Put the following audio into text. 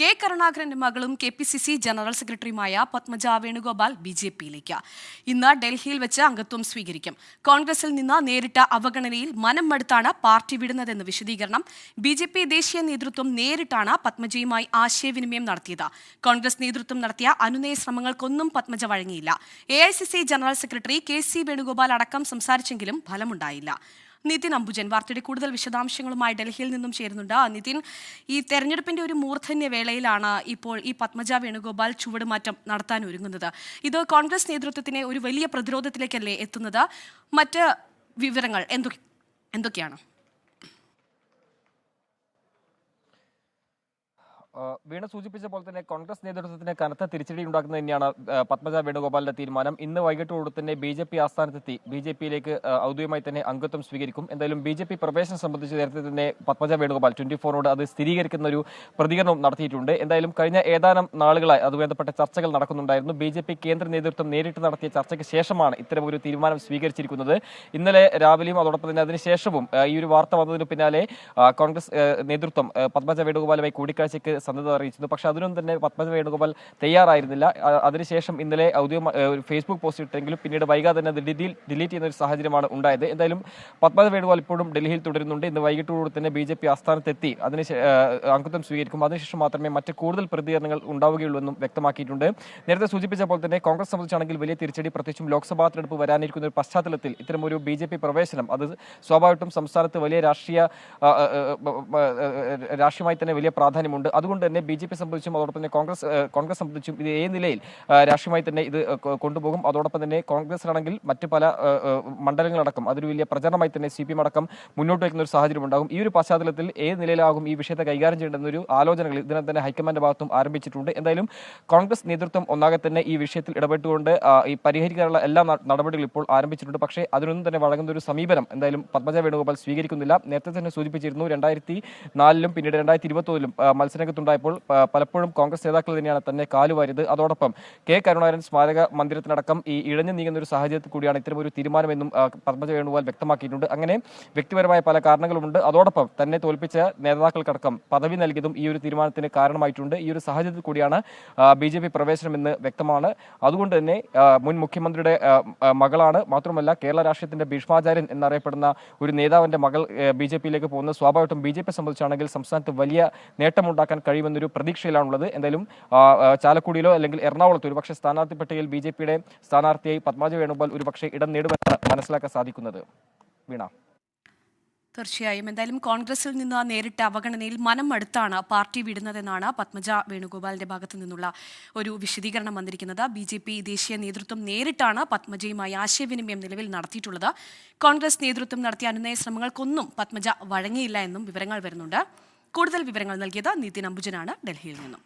K കരുണാകരന്റെ മകളും K P C C general സെക്രട്ടറിയുമായ പത്മജ വേണുഗോപാൽ ബി ജെ പിയിലേക്ക്. ഇന്ന് ഡൽഹിയിൽ വെച്ച് അംഗത്വം സ്വീകരിക്കും. കോൺഗ്രസിൽ നിന്ന് നേരിട്ട അവഗണനയിൽ മനം മടുത്താണ് പാർട്ടി വിടുന്നതെന്ന് വിശദീകരണം ബി ജെ പി ദേശീയ നേതൃത്വം നേരിട്ടാണ് പത്മജയുമായി ആശയവിനിമയം നടത്തിയത്. കോൺഗ്രസ് നേതൃത്വം നടത്തിയ അനുനയ ശ്രമങ്ങൾക്കൊന്നും പത്മജ വഴങ്ങിയില്ല. A I C C general secretary K C Venugopal അടക്കം സംസാരിച്ചെങ്കിലും ഫലമുണ്ടായില്ല. നിതിൻ അംബുജൻ വാർത്തയുടെ കൂടുതൽ വിശദാംശങ്ങളുമായി ഡൽഹിയിൽ നിന്നും ചേരുന്നുണ്ട്. നിതിൻ ഈ തെരഞ്ഞെടുപ്പിന്റെ ഒരു മൂർധന്യ വേളയിലാണ് ഇപ്പോൾ ഈ പത്മജ വേണുഗോപാൽ ചുവടുമാറ്റം നടത്താൻ ഒരുങ്ങുന്നത്. ഇത് കോൺഗ്രസ് നേതൃത്വത്തിനെ ഒരു വലിയ പ്രതിരോധത്തിലേക്കല്ലേ എത്തുന്നത്? മറ്റ് വിവരങ്ങൾ എന്തൊക്കെ എന്തൊക്കെയാണ്? വീണ സൂചിപ്പിച്ച പോലെ തന്നെ കോൺഗ്രസ് നേതൃത്വത്തിന് കനത്ത തിരിച്ചടി ഉണ്ടാക്കുന്നത് തന്നെയാണ് പത്മജ വേണുഗോപാലിന്റെ തീരുമാനം. ഇന്ന് വൈകിട്ടോട് തന്നെ ബി ജെ പി ആസ്ഥാനത്തെത്തി. ബി ജെ പിയിലേക്ക് ഔദ്യോഗികമായി തന്നെ അംഗത്വം സ്വീകരിക്കും. എന്തായാലും ബി ജെ പി പ്രവേശനം സംബന്ധിച്ച് നേരത്തെ തന്നെ പത്മജ വേണുഗോപാൽ ട്വന്റി ഫോറിനോട് അത് സ്ഥിരീകരിക്കുന്ന ഒരു പ്രതികരണം നടത്തിയിട്ടുണ്ട്. എന്തായാലും കഴിഞ്ഞ ഏതാനും നാളുകളായി അത് ബന്ധപ്പെട്ട ചർച്ചകൾ നടക്കുന്നുണ്ടായിരുന്നു. ബി ജെ പി കേന്ദ്ര നേതൃത്വം നേരിട്ട് നടത്തിയ ചർച്ചയ്ക്ക് ശേഷമാണ് ഇത്തരം ഒരു തീരുമാനം സ്വീകരിച്ചിരിക്കുന്നത്. ഇന്നലെ രാവിലെയും അതോടൊപ്പം തന്നെ അതിനുശേഷവും ഈ ഒരു വാർത്ത വന്നതിന് പിന്നാലെ കോൺഗ്രസ് നേതൃത്വം പത്മജ വേണുഗോപാലുമായി കൂടിക്കാഴ്ചയ്ക്ക് സന്നദ്ധത അറിയിച്ചിരുന്നു പക്ഷേ അതിനൊന്നും തന്നെ പത്മജ വേണുഗോപാൽ തയ്യാറായിരുന്നില്ല അതിനുശേഷം ഇന്നലെ ഔദ്യോഗിക ഫേസ്ബുക്ക് പോസ്റ്റ് ഇട്ടെങ്കിലും പിന്നീട് വൈകാതെ തന്നെ ഡിലീറ്റ് ചെയ്യുന്ന ഒരു സാഹചര്യമാണ് ഉണ്ടായത് എന്തായാലും പത്മജ വേണുഗോപാൽ ഇപ്പോഴും ഡൽഹിയിൽ തുടരുന്നുണ്ട് ഇന്ന് വൈകിട്ടോടുകൂടി തന്നെ ബി ജെ പി ആസ്ഥാനത്തെത്തി അതിന് അംഗത്വം സ്വീകരിക്കും അതിനുശേഷം മാത്രമേ മറ്റ് കൂടുതൽ പ്രതികരണങ്ങൾ ഉണ്ടാവുകയുള്ളൂ എന്നും വ്യക്തമാക്കിയിട്ടുണ്ട് നേരത്തെ സൂചിപ്പിച്ച പോലെ തന്നെ കോൺഗ്രസ് സംബന്ധിച്ചാണെങ്കിൽ വലിയ തിരിച്ചടി പ്രത്യേകിച്ചും ലോക്സഭാ തെരഞ്ഞെടുപ്പ് വരാനിരിക്കുന്ന ഒരു പശ്ചാത്തലത്തിൽ ഇത്തരമൊരു ബി ജെ പി പ്രവേശനം അത് സ്വാഭാവികമായിട്ടും സംസ്ഥാനത്ത് വലിയ രാഷ്ട്രീയ രാഷ്ട്രീയമായി തന്നെ വലിയ പ്രാധാന്യമുണ്ട് അതുകൊണ്ട് തന്നെ ബി ജെ പി സംബന്ധിച്ചും അതോടൊപ്പം തന്നെ കോൺഗ്രസ് കോൺഗ്രസ് സംബന്ധിച്ചും ഇത് ഏത് നിലയിൽ രാഷ്ട്രീയമായി തന്നെ ഇത് കൊണ്ടുപോകും. അതോടൊപ്പം തന്നെ കോൺഗ്രസിലാണെങ്കിൽ മറ്റ് പല മണ്ഡലങ്ങളടക്കം അതൊരു വലിയ പ്രചരണമായി തന്നെ സി പി എം അടക്കം മുന്നോട്ട് വയ്ക്കുന്ന ഒരു സാഹചര്യം ഉണ്ടാകും. ഈ ഒരു പശ്ചാത്തലത്തിൽ ഏത് നിലയിലാകും ഈ വിഷയത്തെ കൈകാര്യം ചെയ്യേണ്ടെന്നൊരു ആലോചനകൾ ഇതിനെ തന്നെ ഹൈക്കമാൻഡ് ഭാഗത്തും ആരംഭിച്ചിട്ടുണ്ട്. എന്തായാലും കോൺഗ്രസ് നേതൃത്വം ഒന്നാകെ തന്നെ ഈ വിഷയത്തിൽ ഇടപെട്ടുകൊണ്ട് ഈ പരിഹരിക്കാനുള്ള എല്ലാ നടപടികളും ഇപ്പോൾ ആരംഭിച്ചിട്ടുണ്ട്. പക്ഷേ അതിനൊന്നും തന്നെ വഴങ്ങുന്ന ഒരു സമീപനം എന്തായാലും പത്മജ വേണുഗോപാൽ സ്വീകരിക്കുന്നില്ല. നേരത്തെ തന്നെ സൂചിപ്പിച്ചിരുന്നു രണ്ടായിരത്തി നാലിലും പിന്നീട് രണ്ടായിരത്തി ഇരുപത്തൊന്നിലും മത്സരരംഗത്തുണ്ടായപ്പോൾ പ- പലപ്പോഴും കോൺഗ്രസ് നേതാക്കൾ തന്നെയാണ് തന്നെ കാലുവാരിയത് അതോടൊപ്പം കെ. കരുണാകരൻ സ്മാരക മന്ദിരത്തിനടക്കം ഈ ഇഴഞ്ഞു നീങ്ങുന്ന ഒരു സാഹചര്യത്തിൽ കൂടിയാണ് ഇത്തരം ഒരു തീരുമാനമെന്നും പത്മജ വേണുഗോപാൽ വ്യക്തമാക്കിയിട്ടുണ്ട്. അങ്ങനെ വ്യക്തിപരമായ പല കാരണങ്ങളുമുണ്ട്. അതോടൊപ്പം തന്നെ തോൽപ്പിച്ച നേതാക്കൾക്കടക്കം പദവി നൽകിയതും ഈ ഒരു തീരുമാനത്തിന് കാരണമായിട്ടുണ്ട്. ഈ ഒരു സാഹചര്യത്തിൽ കൂടിയാണ് ബി ജെ പി പ്രവേശനമെന്ന് വ്യക്തമാണ്. അതുകൊണ്ട് തന്നെ മുൻ മുഖ്യമന്ത്രിയുടെ മകളാണ്. മാത്രമല്ല കേരള രാഷ്ട്രീയത്തിന്റെ ഭീഷ്മാചാര്യൻ എന്നറിയപ്പെടുന്ന ഒരു നേതാവിന്റെ മകൾ ബി ജെ പിയിലേക്ക് പോകുന്നത് സ്വാഭാവികമായിട്ടും ബി ജെ പി സംബന്ധിച്ചാണെങ്കിൽ സംസ്ഥാനത്ത് വലിയ നേട്ടമുണ്ടാക്കാൻ കഴിയുമെന്നൊരു പ്രതീക്ഷയിലാണുള്ളത്. എന്തായാലും ചാലക്കുടിയിലോ അല്ലെങ്കിൽ എറണാകുളത്തോ ഒരുപക്ഷെ സ്ഥാനാർത്ഥി പട്ടികയിൽ ബി ജെ പിയുടെ സ്ഥാനാർത്ഥിയായി പത്മാജ വേണുഗോപാൽ ഒരുപക്ഷെ ഇടം നേടുമെന്നാണ് മനസ്സിലാക്കാൻ സാധിക്കുന്നത്. വീണ. തീർച്ചയായും. എന്തായാലും കോൺഗ്രസിൽ നിന്ന് നേരിട്ട അവഗണനയിൽ മനം അടുത്താണ് പാർട്ടി വിടുന്നതെന്നാണ് പത്മജ വേണുഗോപാലിന്റെ ഭാഗത്തു നിന്നുള്ള ഒരു വിശദീകരണം വന്നിരിക്കുന്നത്. ബി ജെ പി ദേശീയ നേതൃത്വം നേരിട്ടാണ് പത്മജയുമായി ആശയവിനിമയം നിലവിൽ നടത്തിയിട്ടുള്ളത്. കോൺഗ്രസ് നേതൃത്വം നടത്തിയ അനുനയ ശ്രമങ്ങൾക്കൊന്നും പത്മജ വഴങ്ങിയില്ല എന്നും വിവരങ്ങൾ വരുന്നുണ്ട്. കൂടുതൽ വിവരങ്ങൾ നൽകിയത് നിതിൻ അംബുജനാണ് ഡൽഹിയിൽ നിന്നും.